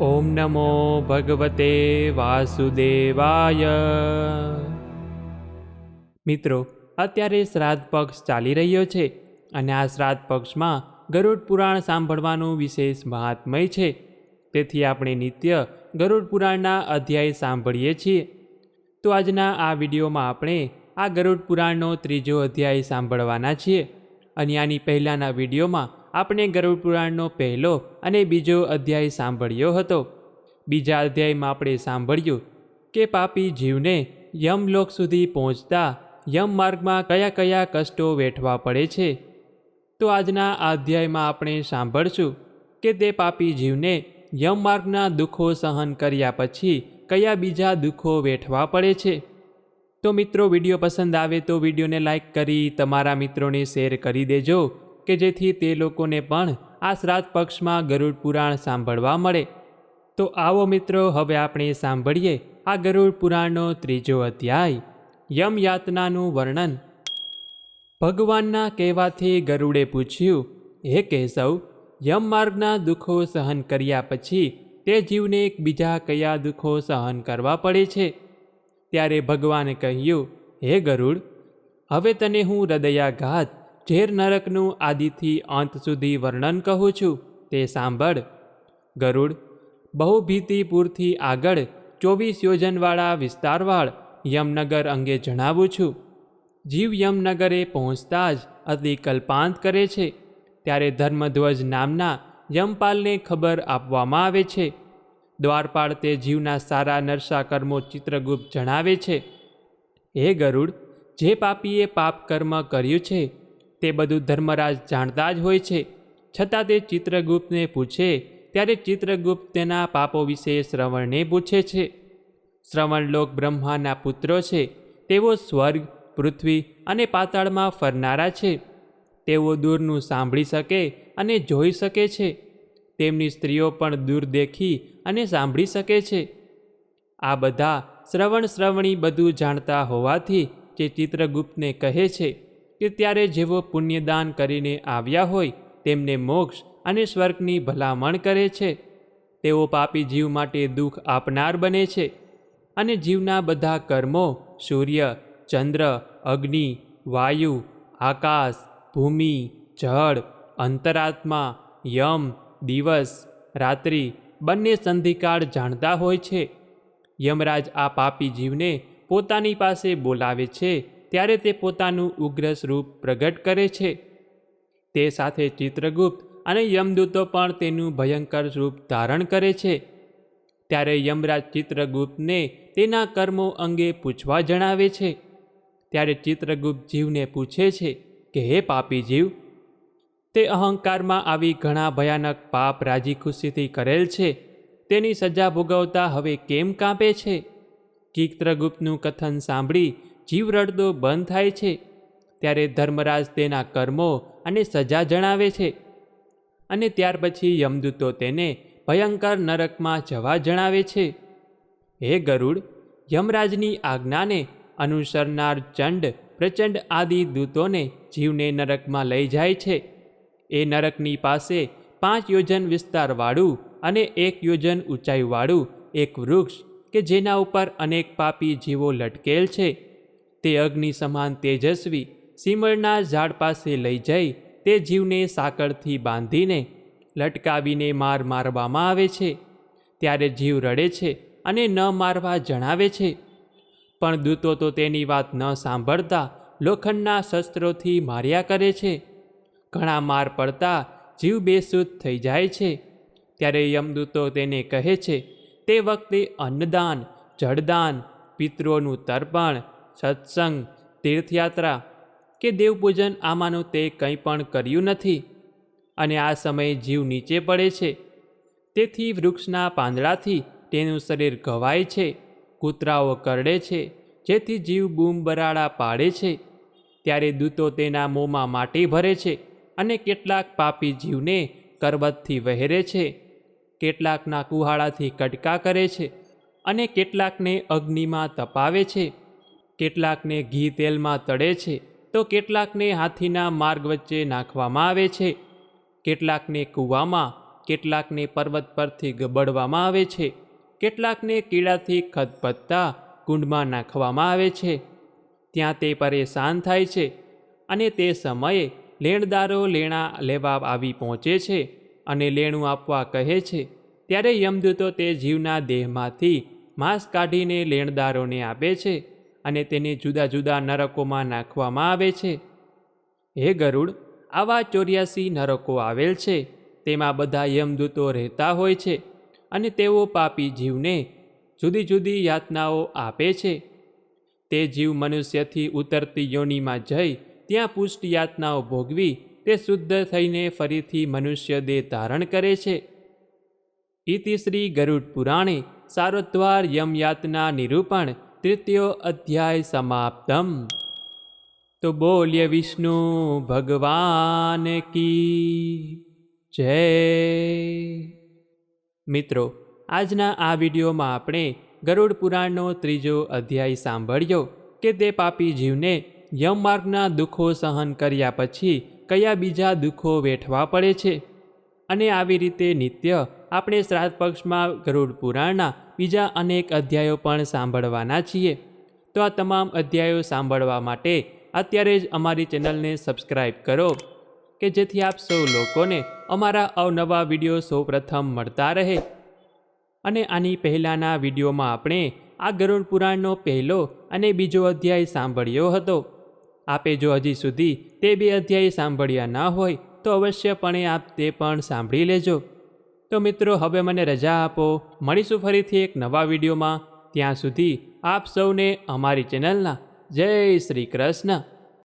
ઓમ નમો ભગવતે વાસુદેવાય. મિત્રો, અત્યારે શ્રાદ્ધ પક્ષ ચાલી રહ્યો છે અને આ શ્રાદ્ધ પક્ષમાં ગરુડ પુરાણ સાંભળવાનું વિશેષ મહાત્મય છે. તેથી આપણે નિત્ય ગરુડ પુરાણના અધ્યાય સાંભળીએ છીએ. તો આજના આ વિડીયોમાં આપણે આ ગરુડ પુરાણનો ત્રીજો અધ્યાય સાંભળવાના છીએ. અને આની પહેલાંના વિડીયોમાં આપણે ગરુડ પુરાણનો પહેલો અને બીજો અધ્યાય સાંભળ્યો હતો. બીજા અધ્યાયમાં આપણે સાંભળ્યું કે પાપી જીવને યમલોક સુધી પહોંચતા યમ માર્ગમાં કયા કયા કષ્ટો વેઠવા પડે છે. તો આજના આ અધ્યાયમાં આપણે સાંભળશું કે તે પાપી જીવને યમ માર્ગના દુઃખો સહન કર્યા પછી કયા બીજા દુઃખો વેઠવા પડે છે. તો મિત્રો, વીડિયો પસંદ આવે તો વિડીયોને લાઇક કરી, તમારા મિત્રોને શેર કરી દેજો. કે જેથી તે લોકોને પણ આ શ્રાદ્ધ પક્ષમાં ગરુડ પુરાણ સાંભળવા મળે. તો આવો મિત્રો, હવે આપણે સાંભળીએ આ ગરુડ પુરાણનો ત્રીજો અધ્યાય. યમ યાતનાનું વર્ણન. ભગવાનના કહેવાથી ગરુડે પૂછ્યું, હે કેશવ, યમ માર્ગના દુઃખો સહન કર્યા પછી તે જીવને બીજા કયા દુઃખો સહન કરવા પડે છે? ત્યારે ભગવાને કહ્યું, હે ગરુડ, હવે તને હું હૃદયાઘાત ઝેર નરકનું આદિથી અંત સુધી વર્ણન કહું છું, તે સાંભળ. ગરુડ, બહુભીતિપુરથી આગળ ચોવીસ યોજનવાળા વિસ્તારવાળ યમનગર અંગે જણાવું છું. જીવ યમનગરે પહોંચતા જ અતિ કલ્પાંત કરે છે. ત્યારે ધર્મધ્વજ નામના યમપાલને ખબર આપવામાં આવે છે. દ્વારપાળ તે જીવના સારા નરસા કર્મો ચિત્રગુપ્ત જણાવે છે. હે ગરુડ, જે પાપીએ પાપ કર્મ કર્યું છે તે બધું ધર્મરાજ જાણતા જ હોય છે. છતાં તે ચિત્રગુપ્તને પૂછે, ત્યારે ચિત્રગુપ્ત તેના પાપો વિશે શ્રવણને પૂછે છે. શ્રવણલોક બ્રહ્માના પુત્રો છે. તેઓ સ્વર્ગ, પૃથ્વી અને પાતાળમાં ફરનારા છે. તેઓ દૂરનું સાંભળી શકે અને જોઈ શકે છે. તેમની સ્ત્રીઓ પણ દૂર દેખી અને સાંભળી શકે છે. આ બધા શ્રવણ શ્રવણી બધું જાણતા હોવાથી જે ચિત્રગુપ્તને કહે છે કે ત્યારે જેવો પુણ્યદાન કરીને આવ્યા હોય, તેમને મોક્ષ અને સ્વર્ગની ભલામણ કરે છે. તેઓ પાપી જીવ માટે દુઃખ આપનાર બને છે અને જીવના બધા કર્મો, સૂર્ય, ચંદ્ર, અગ્નિ, વાયુ, આકાશ, ભૂમિ, જળ, અંતરાત્મા, યમ, દિવસ, રાત્રિ બંને સંધિકાળ જાણતા હોય છે. યમરાજ આ પાપી જીવને પોતાની પાસે બોલાવે છે ત્યારે તે પોતાનું ઉગ્ર સ્વરૂપ પ્રગટ કરે છે. તે સાથે ચિત્રગુપ્ત અને યમદૂતો પણ તેનું ભયંકર સ્વરૂપ ધારણ કરે છે. ત્યારે યમરાજ ચિત્રગુપ્તને તેના કર્મો અંગે પૂછવા જણાવે છે. ત્યારે ચિત્રગુપ્ત જીવને પૂછે છે કે, હે પાપી જીવ, તે અહંકારમાં આવી ઘણા ભયાનક પાપ રાજી ખુશીથી કરેલ છે. તેની સજા ભોગવતા હવે કેમ કાપે છે? ચિત્રગુપ્તનું કથન સાંભળી જીવ રડદો બંધ થાય છે, ત્યારે ધર્મરાજ તેના કર્મો અને સજા જણાવે છે અને ત્યાર પછી યમદૂતો તેને ભયંકર નરકમાં જવા જણાવે છે. હે ગરુડ, યમરાજની આજ્ઞાને અનુસરનાર ચંડ પ્રચંડ આદિ દૂતોને જીવને નરકમાં લઈ જાય છે. એ નરકની પાસે પાંચ યોજન વિસ્તારવાળું અને એક યોજન ઊંચાઈવાળું એક વૃક્ષ કે જેના ઉપર અનેક પાપી જીવો લટકેલ છે. તે અગ્નિ સમાન તેજસ્વી સીમળના ઝાડ પાસે લઈ જઈ તે જીવને સાકળથી બાંધીને લટકાવીને માર મારવામાં આવે છે. ત્યારે જીવ રડે છે અને ન મારવા જણાવે છે. પણ દૂતો તો તેની વાત ન સાંભળતા લોખંડના શસ્ત્રોથી માર્યા કરે છે. ઘણા માર પડતા જીવ બેસુદ થઈ જાય છે. ત્યારે યમદૂતો તેને કહે છે, તે વખતે અન્નદાન, જળદાન, પિતૃઓનું તર્પણ સત્સંગ, તીર્થયાત્રા કે દેવપૂજન આમાંનું તે કંઈ પણ કર્યું નથી અને આ સમયે જીવ નીચે પડે છે. તેથી વૃક્ષના પાંદડાથી તેનું શરીર ઘવાય છે, કૂતરાઓ કરડે છે, જેથી જીવ બૂમ બરાડા પાડે છે. ત્યારે દૂતો તેના મોંમાં માટી ભરે છે અને કેટલાક પાપી જીવને કરવતથી વહેરે છે. કેટલાકના કુહાડાથી કટકા કરે છે અને કેટલાકને અગ્નિમાં તપાવે છે. કેટલાકને ઘી તેલમાં તળે છે, તો કેટલાકને હાથીના માર્ગ વચ્ચે નાખવામાં આવે છે. કેટલાકને કૂવામાં, કેટલાકને પર્વત પરથી ગબડવામાં આવે છે. કેટલાકને કીડાથી ખતપત્તા કુંડમાં નાખવામાં આવે છે. ત્યાં તે પરેશાન થાય છે અને તે સમયે લેણદારો લેણા લેવા આવી પહોંચે છે અને લેણું આપવા કહે છે. ત્યારે યમદૂતો તે જીવના દેહમાંથી માંસ કાઢીને લેણદારોને આપે છે. અને તેને જુદા જુદા નરકોમાં નાખવામાં આવે છે. હે ગરુડ, આવા ચોર્યાસી નરકો આવેલ છે. તેમાં બધા યમદૂતો રહેતા હોય છે અને તેઓ પાપી જીવને જુદી જુદી યાતનાઓ આપે છે. તે જીવ મનુષ્યથી ઉતરતી યોનિમાં જઈ ત્યાં પુષ્ટ યાતનાઓ ભોગવી તે શુદ્ધ થઈને ફરીથી મનુષ્ય દેહ ધારણ કરે છે. ઇતિ શ્રી ગરુડ પુરાણે સારોદ્વાર યમયાતના નિરૂપણ તૃતીયો અધ્યાય સમાપ્તમ. તો બોલ્ય વિષ્ણુ ભગવાન કી જય. મિત્રો, આજના આ વિડીયોમાં આપણે ગરુડ પુરાણનો ત્રીજો અધ્યાય સાંભળ્યો કે તે પાપી જીવને યમમાર્ગના દુઃખો સહન કર્યા પછી કયા બીજા દુઃખો વેઠવા પડે છે? અને આવી રીતે નિત્ય આપણે શ્રાદ્ધ પક્ષમાં ગરુડ પુરાણના બીજા અનેક અધ્યાયો પણ સાંભળવાના છીએ. તો આ તમામ અધ્યાયો સાંભળવા માટે અત્યારે જ અમારી ચેનલને સબસ્ક્રાઈબ કરો, કે જેથી આપ સૌ લોકોને અમારા અવનવા વીડિયો સૌપ્રથમ મળતા રહે. અને આની પહેલાંના વિડીયોમાં આપણે આ ગરુડ પુરાણનો પહેલો અને બીજો અધ્યાય સાંભળ્યો હતો. આપે જો હજી સુધી તે બે અધ્યાય સાંભળ્યા ના હોય, તો અવશ્યપણે આપ તે પણ સાંભળી લેજો. તો મિત્રો, હવે મને રજા આપો. મળીશું ફરીથી એક નવા વિડીયોમાં. ત્યાં સુધી આપ સૌને અમારી ચેનલના જય શ્રી કૃષ્ણ.